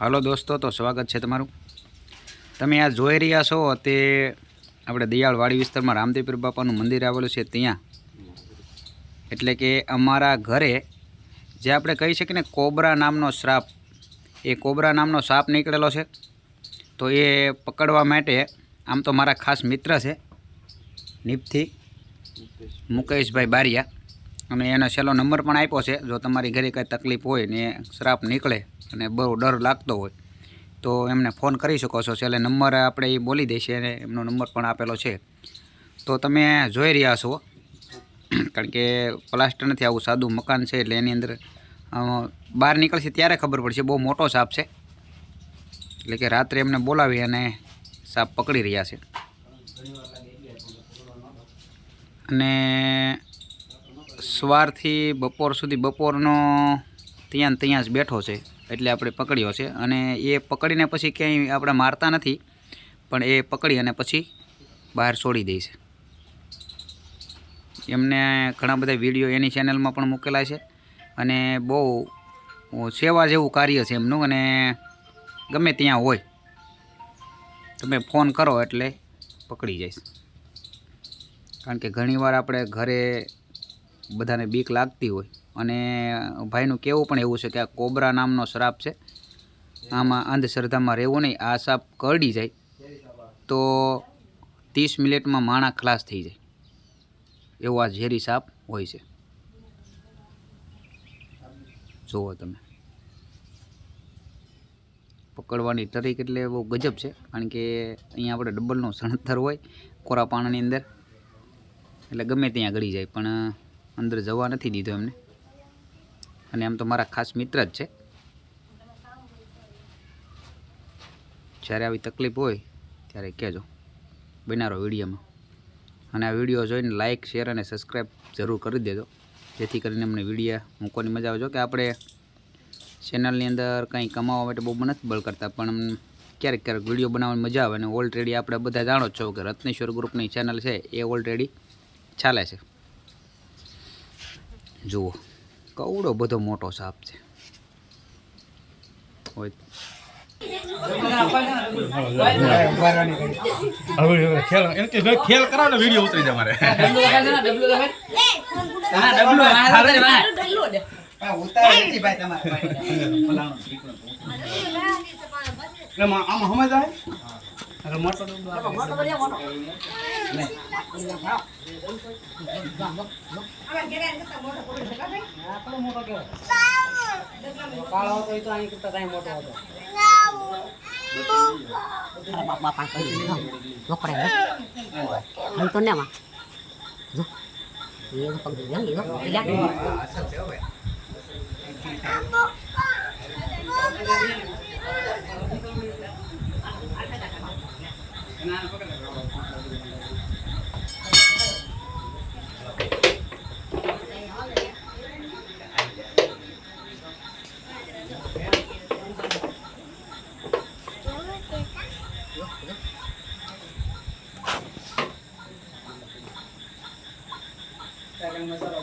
હાલો દોસ્તો, તો સ્વાગત છે તમારું. તમે આ જોઈ રહ્યા છો તે આપણે દયાળવાડી વિસ્તારમાં રામદેવપીર બાપાનું મંદિર આવેલું છે ત્યાં. એટલે કે અમારા ઘરે જે આપણે કહી શકીએ ને કોબરા નામનો શ્રાપ, એ કોબરા નામનો સાપ નીકળેલો છે. તો એ પકડવા માટે આમ તો મારા ખાસ મિત્ર છે, નીપથી, મુકેશભાઈ બારિયા. અને એનો છેલ્લો નંબર પણ આપ્યો છે. જો તમારી ઘરે કાંઈ તકલીફ હોય ને શ્રાપ નીકળે અને બહુ ડર લાગતો હોય, તો એમને ફોન કરી શકો છો. છેલ્લે નંબર આપણે એ બોલી દઈશું અને એમનો નંબર પણ આપેલો છે. તો તમે જોઈ રહ્યા છો, કારણ કે પ્લાસ્ટર નથી આવું સાદું મકાન છે એટલે એની અંદર બહાર નીકળશે ત્યારે ખબર પડશે. બહુ મોટો સાપ છે. એટલે કે રાત્રે એમને બોલાવી અને સાપ પકડી રહ્યા છે. અને સવારથી બપોર સુધી બપોરનો ત્યાં ત્યાં જ બેઠો છે, એટલે આપણે પકડ્યો છે. અને એ પકડીને પછી ક્યાંય આપણે મારતા નથી, પણ એ પકડી અને પછી બહાર છોડી દે છે. એમને ઘણા બધા વીડિયો એની ચેનલમાં પણ મૂકેલા છે. અને બહુ સેવા જેવું કાર્ય છે એમનું, અને ગમે ત્યાં હોય, તમે ફોન કરો એટલે પકડી જઈશ કારણ કે ઘણીવાર આપણે ઘરે બધાને બીક લાગતી હોય. અને ભાઈનું કહેવું પણ એવું છે કે આ કોબરા નામનો શ્રાપ છે. આમાં અંધશ્રદ્ધામાં રહેવું નહીં, આ સાપ કરડી જાય તો ત્રીસ મિનિટમાં માણા ખલાસ થઈ જાય. એવો આ ઝેરી સાપ હોય છે. જુઓ તમે. પકડવાની તરીક એટલે બહુ ગજબ છે, કારણ કે અહીંયા આપણે ડબલનું સણતર હોય કોરા પાણાની અંદર. એટલે ગમે ત્યાં ગળી જાય, પણ અંદર જવા નથી દીધો એમને. અને આમ તો મારા ખાસ મિત્ર જ છે. જ્યારે આવી તકલીફ હોય ત્યારે કહેજો. બનારો વિડીયોમાં. અને આ વીડિયો જોઈને લાઇક શેર અને સબસ્ક્રાઈબ જરૂર કરી દેજો. જેથી કરીને અમને વીડિયો મૂકવાની મજા આવે. જો કે આપણે ચેનલની અંદર કંઈ કમાવા માટે બહુ નથી બળ કરતા પણ ક્યારેક ક્યારેક વીડિયો બનાવવાની મજા આવે. અને ઓલરેડી આપણે બધા જાણો જ છો કે રત્નેશ્વર ગ્રુપની ચેનલ છે, એ ઓલરેડી ચાલે છે. જુઓ કવડો બધો મોટો સાપ છે. ખેલ કરાવો ને વીડિયો ઉતરી જાય મારે. એમાં આમાં સમજ આવે? કાળો હતો એ તો અહીં કરતા કઈ મોટો હતો અરે બાપા પાંચ નોકરે હલ તો ને માં જો એ પગ ધ્યાન લીધો apa?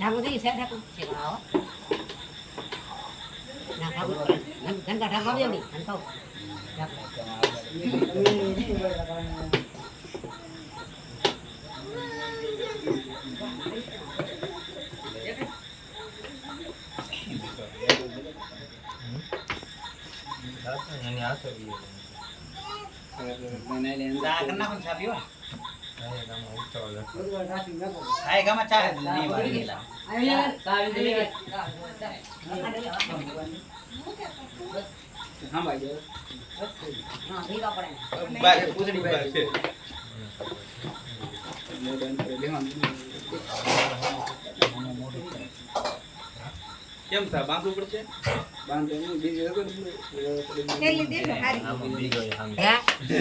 ઠાકોરથી છે ઠાકોર છે આવો ના ಗಂಟೆ ಹಾಕೋದೇವಿ ಅಂತ काय का मग चार नाही હા ભીગા પડે કેમ થાય બાંધવું પડશે થેલી દેજો હારી હે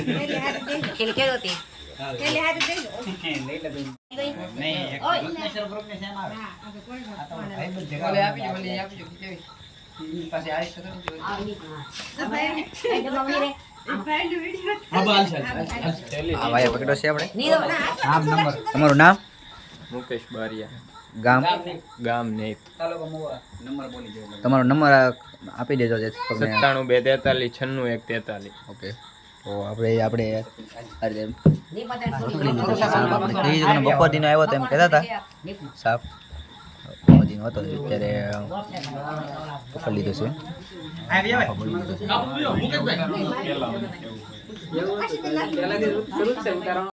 થેલી હારી દેજો ખેલ કેવી હતી થેલી હારી દેજો દઈ નહીં ઓય. રત્નેશ્વર ગ્રુપની આવે હા. કોઈ વાત આપી આપી તમારું નામ મુકેશ બારિયા ગામ ગામ ને તાલુકો મોવા નંબર બોલી તમારો નંબર આપી દેજો સત્તાણું બે તેતાલીસ છન્નું એક તેતાલીસ ઓકે તો આપણે આપણે બપોર દિન આવ્યો તો એમ કહેતા હતા સાપ બપોર હતો અત્યારે પકડી લીધો છે.